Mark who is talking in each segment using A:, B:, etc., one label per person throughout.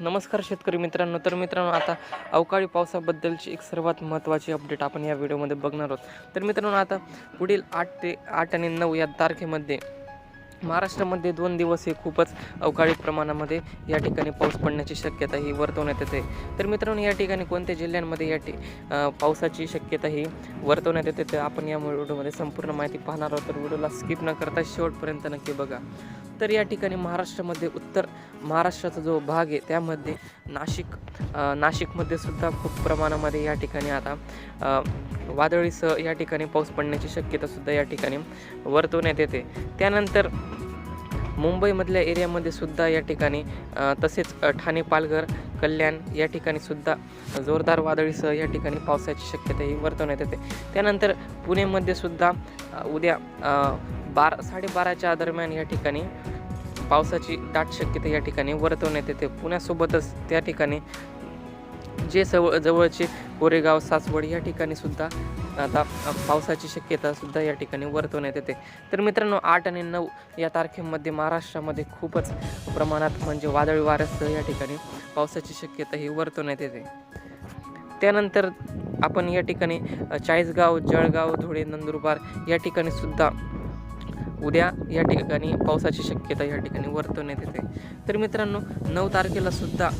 A: नमस्कार शेतकरी मित्रांनो. तर मित्रांनो आता अवकाळी पावसाबद्दलची एक सर्वात महत्त्वाची अपडेट आपण या व्हिडिओमध्ये बघणार आहोत. तर मित्रांनो आता पुढील आठ ते आठ आणि नऊ या तारखेमध्ये महाराष्ट्रामध्ये दोन दिवस हे खूपच अवकाळी प्रमाणामध्ये या ठिकाणी पाऊस पडण्याची शक्यता ही वर्तवण्यात येते. तर मित्रांनो या ठिकाणी कोणत्या जिल्ह्यांमध्ये या ठि पावसाची शक्यता ही वर्तवण्यात येते तर आपण या व्हिडिओमध्ये संपूर्ण माहिती पाहणार आहोत. तर व्हिडिओला स्किप न करता शेवटपर्यंत नक्की बघा. तर या ठिकाणी महाराष्ट्रामध्ये उत्तर महाराष्ट्राचा जो भाग आहे त्यामध्ये नाशिक नाशिकमध्ये सुद्धा खूप प्रमाणामध्ये या ठिकाणी आता वादळीसह या ठिकाणी पाऊस पडण्याची शक्यतासुद्धा या ठिकाणी वर्तवण्यात येते. त्यानंतर मुंबईमधल्या एरियामध्ये सुद्धा या ठिकाणी तसेच ठाणे पालघर कल्याण या ठिकाणी सुद्धा जोरदार वादळीसह या ठिकाणी पावसाची शक्यता ही वर्तवण्यात येते. त्यानंतर पुणेमध्ये सुद्धा उद्या बारा साडेबाराच्या दरम्यान या ठिकाणी पावसाची दाट शक्यता या ठिकाणी वर्तवण्यात येते. पुण्यासोबतच त्या ठिकाणी जे सव जवळचे कोरेगाव सासवड या ठिकाणी सुद्धा आता पावसाची शक्यता सुद्धा या ठिकाणी वर्तवण्यात येते. तर मित्रांनो आठ आणि नऊ या तारखेमध्ये महाराष्ट्रामध्ये खूपच प्रमाणात म्हणजे वादळी वाऱ्यासह या ठिकाणी पावसाची शक्यता ही वर्तवण्यात येते. त्यानंतर आपण या ठिकाणी चाळीसगाव जळगाव धुळे नंदुरबार या ठिकाणी सुद्धा उद्या या ठिकाणी पावसाची शक्यता या ठिकाणी वर्तवण्यात येते. तर मित्रांनो नऊ तारखेला सुद्धा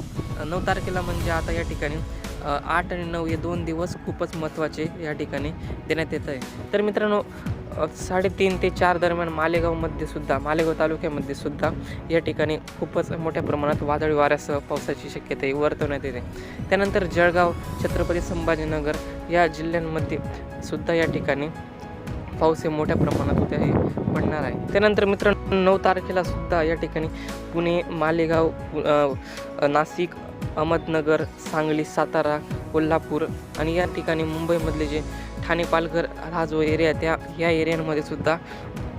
A: नऊ तारखेला म्हणजे आता या ठिकाणी आठ आणि नऊ हे दोन दिवस खूपच महत्त्वाचे या ठिकाणी देण्यात येत आहे. तर मित्रांनो साडेतीन ते चार दरम्यान मालेगावमध्ये सुद्धा मालेगाव तालुक्यामध्ये सुद्धा या ठिकाणी खूपच मोठ्या प्रमाणात वादळी वाऱ्यासह पावसाची शक्यता ही वर्तवण्यात येते. त्यानंतर जळगाव छत्रपती संभाजीनगर या जिल्ह्यांमध्ये सुद्धा या ठिकाणी पाऊस हे मोठ्या प्रमाणात उद्या हे पडणार आहे. त्यानंतर मित्रांनो नऊ तारखेला सुद्धा या ठिकाणी पुणे मालेगाव नाशिक अहमदनगर सांगली सातारा कोल्हापूर आणि या ठिकाणी मुंबईमधले जे ठाणे पालघर हा जो एरिया आहे त्या या एरियांमध्ये सुद्धा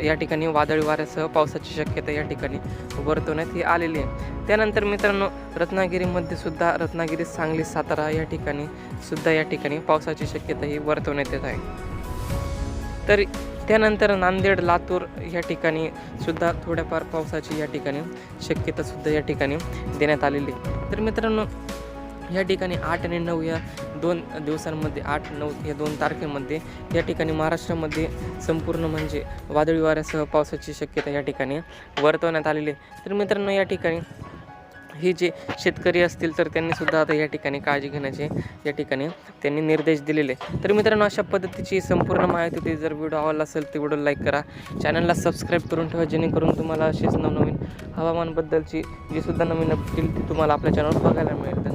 A: या ठिकाणी वादळी वाऱ्यासह पावसाची शक्यता या ठिकाणी वर्तवण्यात ही आलेली आहे. त्यानंतर मित्रांनो रत्नागिरीमध्ये सुद्धा रत्नागिरी सांगली सातारा या ठिकाणी सुद्धा या ठिकाणी पावसाची शक्यता ही वर्तवण्यात येत आहे. तर त्यानंतर नांदेड लातूर या ठिकाणी सुद्धा थोड्याफार पावसाची या ठिकाणी शक्यतासुद्धा या ठिकाणी देण्यात आलेली तर मित्रांनो या ठिकाणी आठ आणि नऊ या दोन दिवसांमध्ये आठ नऊ या दोन तारखेमध्ये या ठिकाणी महाराष्ट्रामध्ये संपूर्ण म्हणजे वादळी वाऱ्यासह पावसाची शक्यता या ठिकाणी वर्तवण्यात आलेली आहे. तर मित्रांनो या ठिकाणी हे जे शेतकरी असतील तर त्यांनी सुद्धा आता या ठिकाणी काळजी घेण्याचे या ठिकाणी त्यांनी निर्देश दिलेले. तर मित्रांनो अशा पद्धतीची संपूर्ण माहिती होती जर व्हिडिओ आवडला असेल तर व्हिडिओ लाईक करा. चॅनलला सबस्क्राईब करून ठेवा जेणेकरून तुम्हाला अशीच नवनवीन हवामानबद्दलची जी सुद्धा नवीन अपडेट ती तुम्हाला आपल्या चॅनलवर बघायला मिळेल.